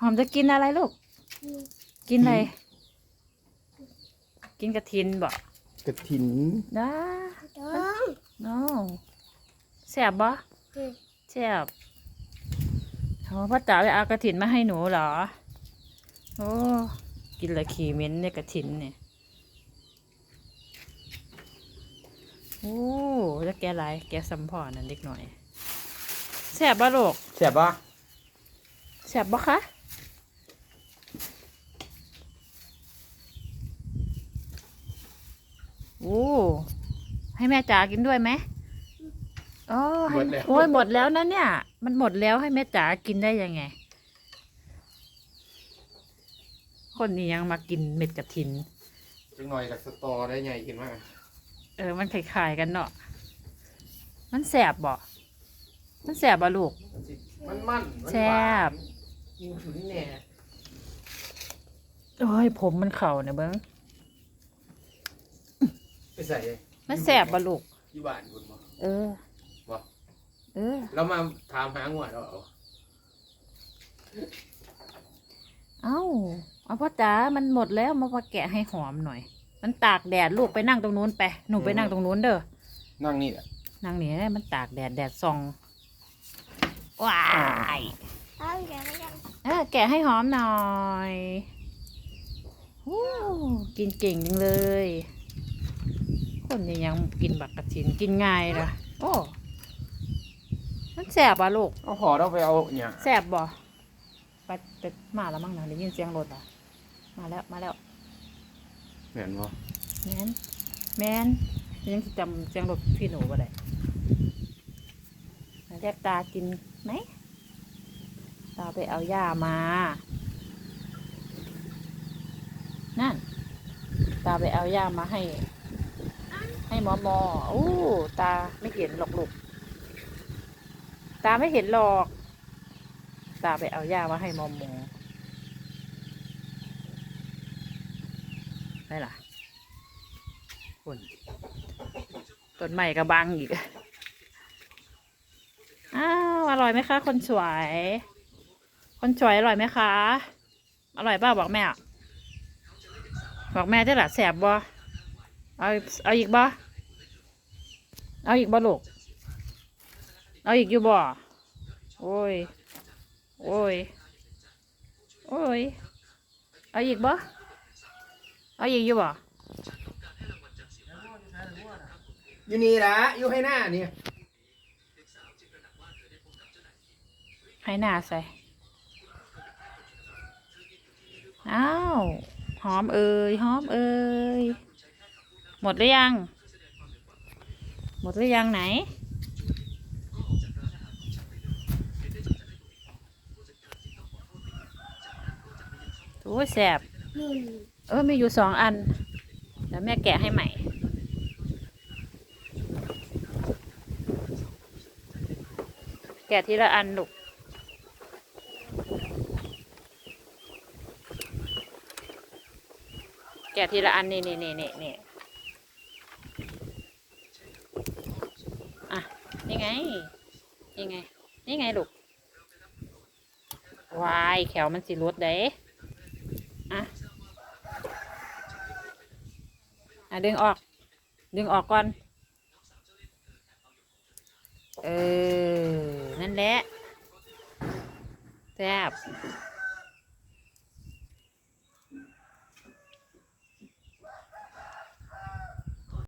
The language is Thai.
หอมจะกินอะไรลูก กินอะไร กินกระถินบ่กระถินนะต้องน้องแซ่บบ่แซ่บโอ้พ่อจ๋าไปเอากระถินมาให้หนูเหรอ โอ้ กินและขี่เหม็นเนี่ยกระถินเนี่ย โอ้จะแกอะไรแกสัมพอนั่นเด็กหน่อยแซ่บบ่ลูกแซ่บปะแซ่บบ่คะ อ้ให้แม่จ๋ากินด้วยไหมโอ้ให้โอ้ยหมดแล้วนะเนี่ย มันหมดแล้วให้แม่จ๋ากินได้ยังไง คนนี้ยังมากินเม็ดกระถิน จังหน่อยกับสตอได้ไงกินมากเออ มันคล้ายๆกันเนาะ มันแสบบ่ มันแสบบ่ลูก มันมันแซ่บ กินถึงแน่โอ้ยผมมันเข่าเนี่ยเบิ้ง ไปใส่มันแสบบ่ลูกที่บ้านคุณบ่ เออบ่ เออแล้วมาถามหาหัวเราเอาเอ้าเอาพ่อจ๋ามันหมดแล้วมามาแกะให้หอมหน่อย มันตากแดดลูกไปนั่งตรงนู้นไปหนูไปนั่งตรงนู้นเด้อนั่งนี่แหละนั่งนี่ได้มันตากแดดแดดส่องว้ายเอาเดี๋ยวไม่ยังเออแกะให้หอมหน่อยโอ้กินเก่งจังเลย คนนี้ยังกินบักกระถินกินง่ายละโอ้มันแสบอะลูกเอาพอเราไปเอาเนี่ยแสบบ่ไปไปมาแล้วมั้งนะได้ยินเสียงรถอะมาแล้วมาแล้วเหมือนบ่แมนแมนยังสิจำเสียงรถพี่หนูบ่ได้แยกตากินไหมตาไปเอาหญ้ามา นั่น ตาไปเอาหญ้ามาให้ ให้หมอมอโอ้ตาไม่เห็นหรอกลูกตาไม่เห็นหรอก ตาไปเอาหญ้ามาให้หมอมอได้ล่ะคนต้นใหม่กระบังอีก อ้าว อร่อยไหมคะ คนสวย คนสวยอร่อยไหมคะ อร่อยเปล่าบอกแม่อะบอกแม่ได้หละแสบบ่เอาเอาอีกบ่ เอาอีกบ่ลูก เอาอีกอยู่บ่ โอ้ย โอ้ย โอ้ย เอาอีกบ่ เอาอีกอยู่บ่ อยู่นี่ละอยู่ให้หน้านี่ให้หน้าใส่ อ้าว หอมเอ่ยหอมเอ่ยหมดหรือยังหม ดหรือยังไหน โอ้ยแสบหนึ่งเออ มีอยู่สองอันเดี๋ยวแม่แกะให้ใหม่ แกะทีละอันลูกแกะทีละอันนี่นี่นี่นี่นี่อะ นี่ไงนี่ไง นี่ไงลูกวายแขวมันสิรดเด้อะอะดึงออก ดึงออกก่อน เออ นั่นแหละแซ่บ